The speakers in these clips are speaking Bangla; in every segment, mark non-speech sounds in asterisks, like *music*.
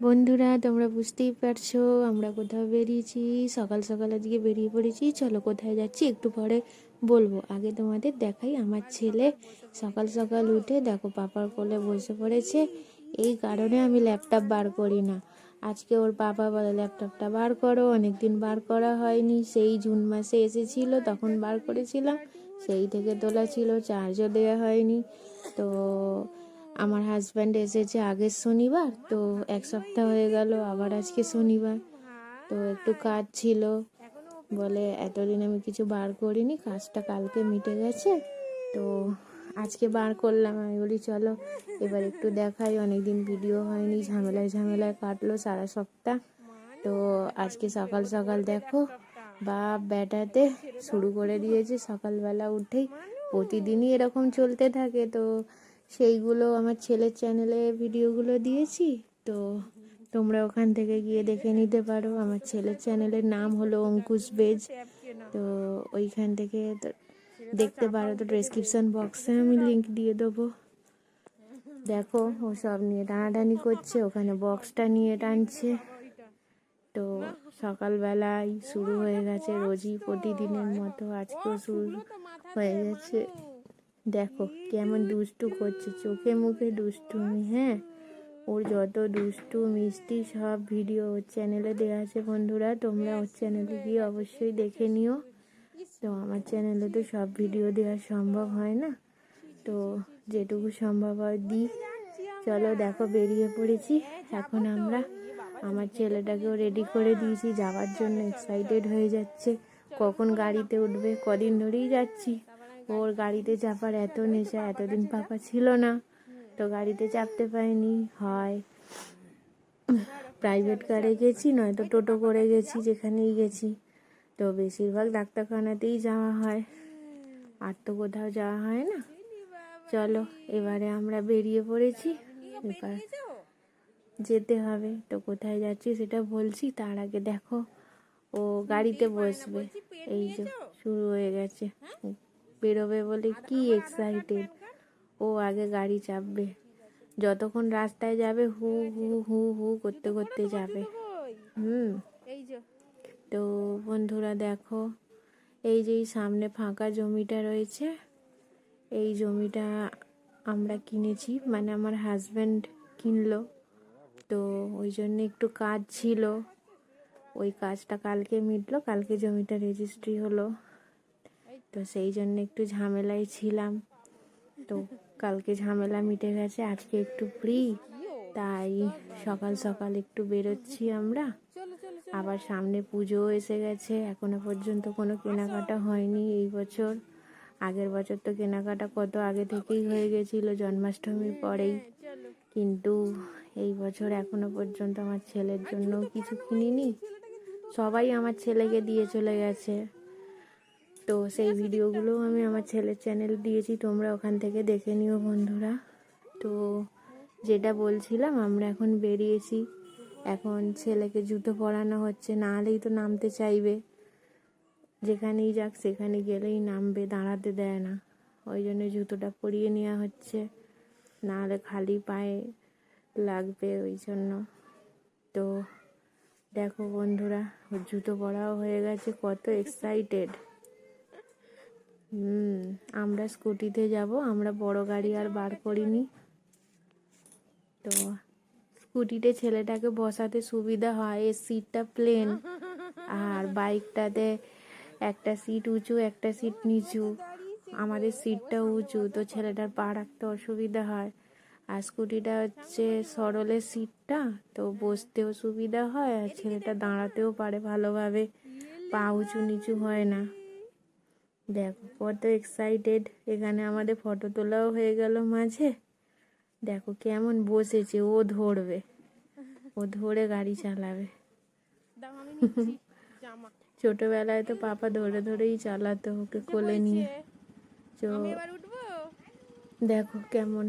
বন্ধুরা, তোমরা বুঝতেই পারছ, আমরা কোথাও বেরিয়েছি, সকাল সকাল আজকে বেরিয়ে পড়েছি। চলো কোথায় যাচ্ছি একটু পরে বলব। আগে তোমাদের দেখাই, আমার ছেলে সকাল সকাল উঠে দেখো পাপার কোলে বসে পড়েছে। এই কারণে আমি ল্যাপটপ বার করি না। আজকে ওর পাপা বলে, ল্যাপটপটা বার করো, অনেকদিন বার করা হয়নি। সেই জুন মাসে এসেছিল, তখন বার করেছিলাম। সেই থেকে তোলা ছিল চার্জও দেওয়া হয়নি। তো আমার হাজব্যান্ড এসেছে আগের শনিবার, তো এক সপ্তাহ হয়ে গেল, আবার আজকে শনিবার। তো একটু কাজ ছিল। বলে এতদিন আমি কিছু বার করিনি, কাজটা কালকে মিটে গেছে। তো আজকে বার করলাম। আমি বলি, চলো, এবার একটু দেখাই। অনেকদিন ভিডিও হয়নি, ঝামেলায় ঝামেলায় কাটলো সারা সপ্তাহ। তো আজকে সকাল সকাল দেখো, বাপ ব্যাটাতে শুরু করে দিয়েছে সকালবেলা উঠেই। প্রতিদিনই এরকম চলতে থাকে। তো সেইগুলো আমার ছেলের চ্যানেলে ভিডিওগুলো দিয়েছি। তো তোমরা ওখান থেকে গিয়ে দেখে নিতে পারো। আমার ছেলের চ্যানেলের নাম হলো অঙ্কুশ বেজ। তো ওইখান থেকে দেখতে পারো তো ডেসক্রিপশন বক্সে আমি লিঙ্ক দিয়ে দেবো। দেখো, ও সব নিয়ে টানাটানি করছে, ওখানে বক্সটা নিয়ে টানছে। তো সকালবেলায় শুরু হয়ে গেছে রোজই প্রতিদিনের মতো। আজকেও শুরু হয়ে গেছে। দেখো কেমন দুষ্টু করছে, চোখে মুখে দুষ্টুমি হ্যাঁ? ওর যত দুষ্টু, মিষ্টি সব ভিডিও ওর চ্যানেলে দেওয়া আছে বন্ধুরা, তোমরা ওর চ্যানেলে গিয়ে অবশ্যই দেখে নিও। তো আমার চ্যানেলে তো সব ভিডিও দেওয়া সম্ভব হয় না। তো যেটুকু সম্ভব হয় দিই। চলো দেখো বেরিয়ে পড়েছি। এখন আমরা আমার ছেলেটাকেও রেডি করে দিয়েছি, যাওয়ার জন্য এক্সাইটেড হয়ে যাচ্ছে। কখন গাড়িতে উঠবে, কদিন ধরেই যাচ্ছি। ওর গাড়িতে চাপার এত নেশা, এতদিন পাপা ছিল না। তো গাড়িতে চাপতে পারিনি, হয়। প্রাইভেট কারে গেছি, নয়তো টোটো করে গেছি, যেখানেই গেছি। তো বেশিরভাগ ডাক্তারখানাতেই যাওয়া হয়। আর তো কোথাও যাওয়া হয় না। চলো, এবারে আমরা বেরিয়ে পড়েছি। এবার যেতে হবে। তো কোথায় যাচ্ছি সেটা বলছি, তার আগে দেখো। ও গাড়িতে বসবে। এই যে, শুরু হয়ে গেছে। বেরোবে বলে কি এক্সাইটেড ও আগে গাড়ি চাপবে। যতক্ষণ রাস্তায় যাবে, হু হু হু হু করতে করতে যাবে। হুম। তো বন্ধুরা দেখো, এই যে সামনে ফাঁকা জমিটা রয়েছে, এই জমিটা আমরা কিনেছি। মানে আমার হাজব্যান্ড কিনলো। তো ওই জন্য একটু কাজ ছিল। ওই কাজটা কালকে মিটলো, কালকে জমিটা রেজিস্ট্রি হলো। তো সেই জন্য একটু ঝামেলায় ছিলাম। তো কালকে ঝামেলা মিটে গেছে, আজকে একটু ফ্রি তাই সকাল সকাল একটু বেরোচ্ছি আমরা। আবার সামনে পুজো এসে গেছে, এখনও পর্যন্ত কোনো কেনাকাটা হয়নি এই বছর। আগের বছর তো কেনাকাটা কত আগে থেকেই হয়ে গেছিল, জন্মাষ্টমীর পরেই। কিন্তু এই বছর এখনও পর্যন্ত আমার ছেলের জন্য কিছু কিনিনি। সবাই আমার ছেলেকে দিয়ে চলে গেছে। তো সেই ভিডিওগুলো আমি আমার ছেলের চ্যানেল দিয়েছি, তোমরা ওখান থেকে দেখে নিও বন্ধুরা। তো যেটা বলছিলাম, আমরা এখন বেরিয়েছি। এখন ছেলেকে জুতো পরানো হচ্ছে, না হলেই তো নামতে চাইবে। যেখানেই যাক, সেখানে গেলেই নামবে, দাঁড়াতে দেয় না। ওই জন্য জুতোটা পরিয়ে নেওয়া হচ্ছে, না হলে খালি পায়ে লাগবে ওই জন্য। তো দেখো বন্ধুরা, জুতো পরাও হয়ে গেছে, কত এক্সাইটেড হুম, আমরা স্কুটিতে যাব, আমরা বড় গাড়ি আর বার করিনি। তো স্কুটিতে ছেলেটাকে বসাতে সুবিধা হয় এর সিটটা প্লেন আর বাইকটাতে একটা সিট উঁচু, একটা সিট নিচু। আমাদের সিটটা উঁচু, তো ছেলেটার পা রাখতে অসুবিধা হয়। আর স্কুটিটা হচ্ছে সরলের সিটটা তো বসতেও সুবিধা হয়, আর ছেলেটা দাঁড়াতেও পারে ভালোভাবে। পা উঁচু নিচু হয় না। দেখো কত এক্সাইটেড এখানে আমাদের ফটো তোলাও হয়ে গেল মাঝে। দেখো কেমন বসেছে ও ধরবে। ও ধরে গাড়ি চালাবে। ছোটবেলায় তো পাপা ধরে ধরেই চালাতো ওকে কোলে নিয়ে। তো দেখো কেমন।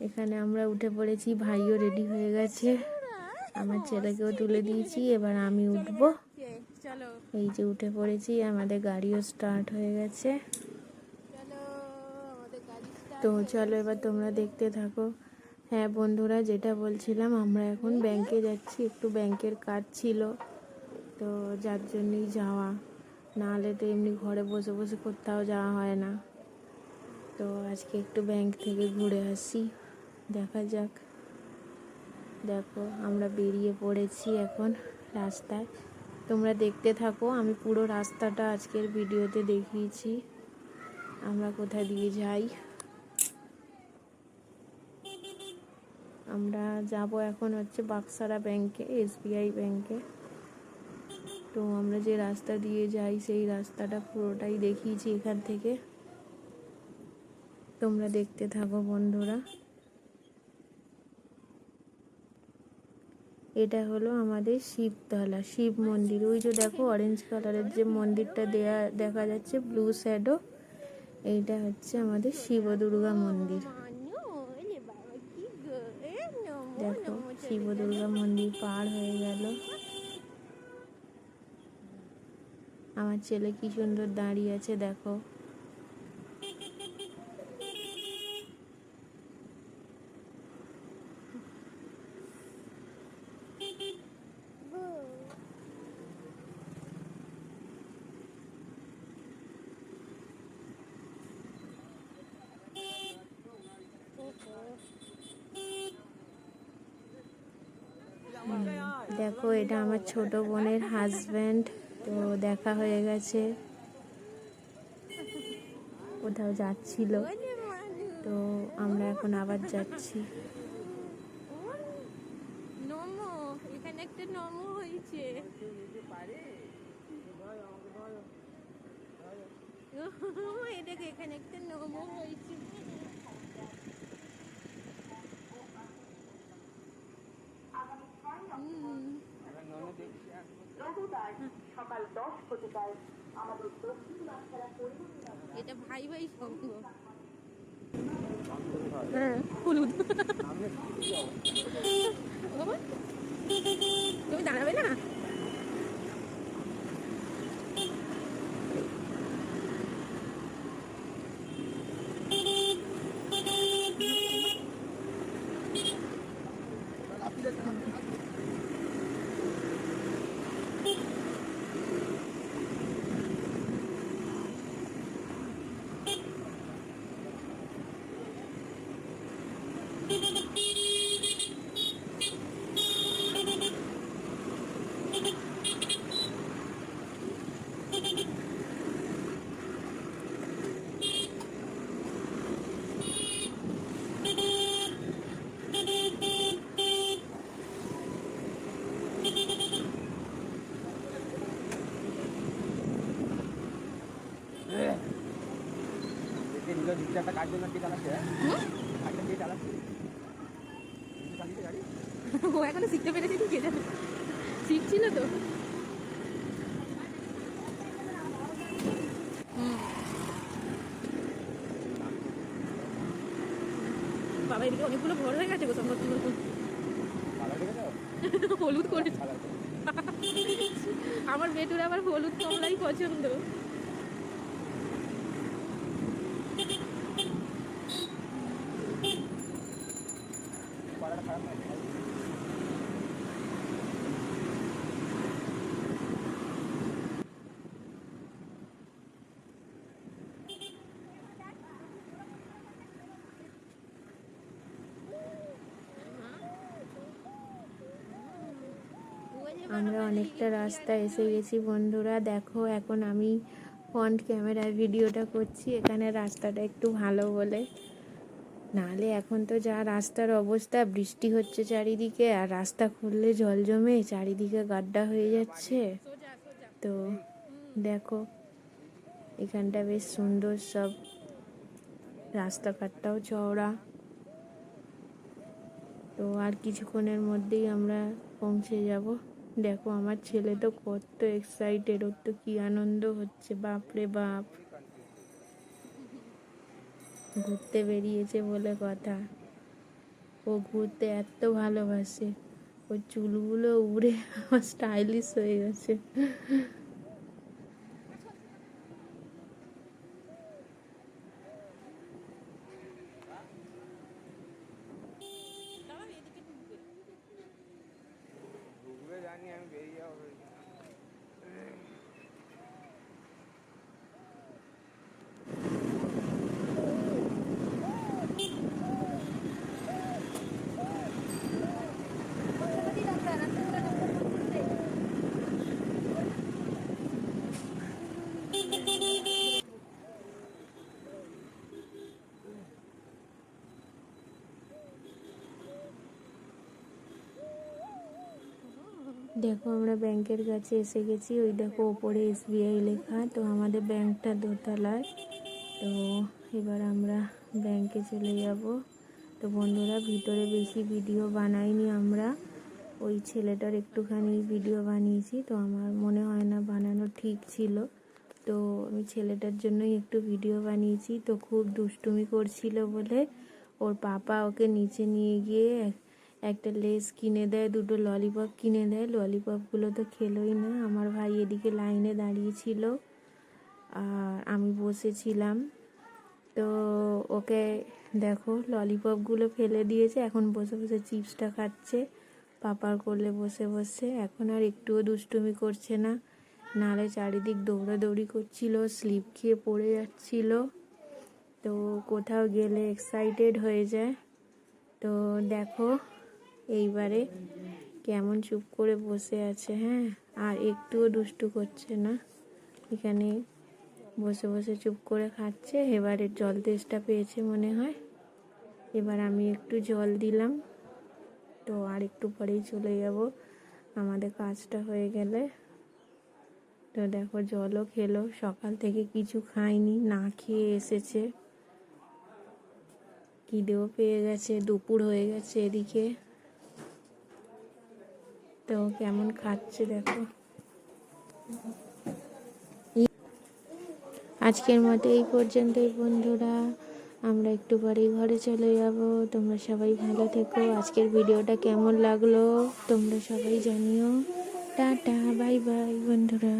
এখানে আমরা উঠে পড়েছি ভাইও রেডি হয়ে গেছে। আমার ছেলেকেও তুলে দিয়েছি এবার আমি উঠবো। এই যে উঠে পড়েছি আমাদের গাড়িও স্টার্ট হয়ে গেছে। তো চলো এবার তোমরা দেখতে থাকো। হ্যাঁ বন্ধুরা যেটা বলছিলাম আমরা এখন ব্যাংকে যাচ্ছি একটু ব্যাংকের কাজ ছিল। তো যার জন্যই যাওয়া। নাহলে তো এমনি ঘরে বসে বসে কোথাও যাওয়া হয় না। তো আজকে একটু ব্যাংক থেকে ঘুরে আসি। দেখা যাক। দেখো আমরা বেরিয়ে পড়েছি এখন রাস্তায়। তোমরা দেখতে থাকো। আমি পুরো রাস্তাটা আজকের ভিডিওতে দেখিয়েছি। আমরা কোথা দিয়ে যাই? আমরা যাব এখন হচ্ছে বাক্সারা ব্যাংকে, এসবিআই ব্যাংকে। তো আমরা যে রাস্তা দিয়ে যাই, সেই রাস্তাটা পুরোটাই দেখিয়েছি এখান থেকে। তোমরা দেখতে থাকো বন্ধুরা। এটা হলো আমাদের শিবতলা, শিব মন্দির। ওই যে দেখো অরেঞ্জ কালারের যে মন্দিরটা দেয়া, দেখা যাচ্ছে ব্লু শ্যাডো এইটা হচ্ছে আমাদের শিব দুর্গা মন্দির। দেখো শিব দুর্গা মন্দির পার হয়ে গেল। আমার ছেলে কি সুন্দর দাঁড়িয়ে আছে, দেখো। দেখো, এটা আমার ছোট বোনের হাজব্যান্ড তো দেখা হয়ে গেছে। কোথাও যাচ্ছিল। তো আমরা এখন আবার যাচ্ছি। এখানে একটা নমো হয়েছে এই দেখো এখানে একটা নমো হয়েছে হুম। সকাল পারে আমাদের দক্ষিণ পরিবহন এটা ভাই ভাই সঙ্গ। হ্যাঁ হলুদ। তুমি দাঁড়াবে না? ও এখনও শিখতে পেরেছে কি কে জানে? শিখছিল তো। বাবা এদিকে অনেকগুলো ঘর হয়ে গেছে গো দেখেছ হলুদ করেছে। আমার বেটুর আবার হলুদ কমলাই পছন্দ। আমরা অনেকটা রাস্তা এসে গেছি বন্ধুরা। দেখো, এখন আমি ফ্রন্ট ক্যামেরায় ভিডিওটা করছি। এখানে রাস্তাটা একটু ভালো বলে। নাহলে এখন তো যা রাস্তার অবস্থা, বৃষ্টি হচ্ছে চারিদিকে আর রাস্তা খুললে জল জমে, চারিদিকে গাড্ডা হয়ে যাচ্ছে। তো দেখো, এখানটা বেশ সুন্দর সব রাস্তাঘাটটাও চওড়া। তো আর কিছুক্ষণের মধ্যেই আমরা পৌঁছে যাব। দেখো, আমার ছেলে তো কত এক্সাইটেড ওর তো কি আনন্দ হচ্ছে বাপরে বাপ। ঘুরতে বেরিয়েছে বলে কথা। ও ঘুরতে এত ভালোবাসে, ওর চুলগুলো উড়ে *laughs* আমার স্টাইলিশ হয়ে গেছে। আমি বেরিয়ে যাব দেখো আমরা ব্যাংকের কাছে এসে গেছি। ওই দেখো ওপরে এসবিআই লেখা, তো আমাদের ব্যাংকটা দোতলায়। তো এবার আমরা ব্যাংকে চলে যাব। তো বন্ধুরা, ভিতরে বেশি ভিডিও বানাইনি আমরা। ওই ছেলেটার একটুখানি ভিডিও বানিয়েছি, তো আমার মনে হয় না বানানো ঠিক ছিল। তো আমি ছেলেটার জন্যই একটু ভিডিও বানিয়েছি। তো খুব দুষ্টুমি করছিল বলে ওর পাপা ওকে নিচে নিয়ে গিয়ে একটা লেস কিনে দেয়, দুটো ললিপপ কিনে দেয়। ললিপপগুলো তো খেলোই না। আমার ভাই এদিকে লাইনে দাঁড়িয়েছিল আর আমি বসেছিলাম। তো ওকে দেখো ললিপপগুলো ফেলে দিয়েছে। এখন বসে বসে চিপসটা খাচ্ছে। পাপার করলে বসে বসে। এখন আর একটুও দুষ্টুমি করছে না। নালে চারিদিক দৌড়াদৌড়ি করছিল স্লিপ খেয়ে পড়ে যাচ্ছিল। তো কোথাও গেলে এক্সাইটেড হয়ে যায়। তো দেখো এইবারে কেমন চুপ করে বসে আছে হ্যাঁ? আর একটুও দুষ্টু করছে না। এখানে বসে বসে চুপ করে খাচ্ছে। এবারে জল তেষ্টা পেয়েছে মনে হয়। এবার আমি একটু জল দিলাম। তো আর একটু পরেই চলে যাব। আমাদের কাজটা হয়ে গেলে। তো দেখো, জলও খেলো। সকাল থেকে কিছু খায়নি না খেয়ে এসেছে। খিদেও পেয়ে গেছে, দুপুর হয়ে গেছে এদিকে। তো কেমন খাচ্ছে দেখো। আজকের মতো এই পর্যন্তই বন্ধুরা। আমরা একটু পরেই ঘরে চলে যাব। তোমরা সবাই ভালো থেকো। আজকের ভিডিওটা কেমন লাগল তোমরা সবাই জানিও। টাটা, বাই বাই বন্ধুরা।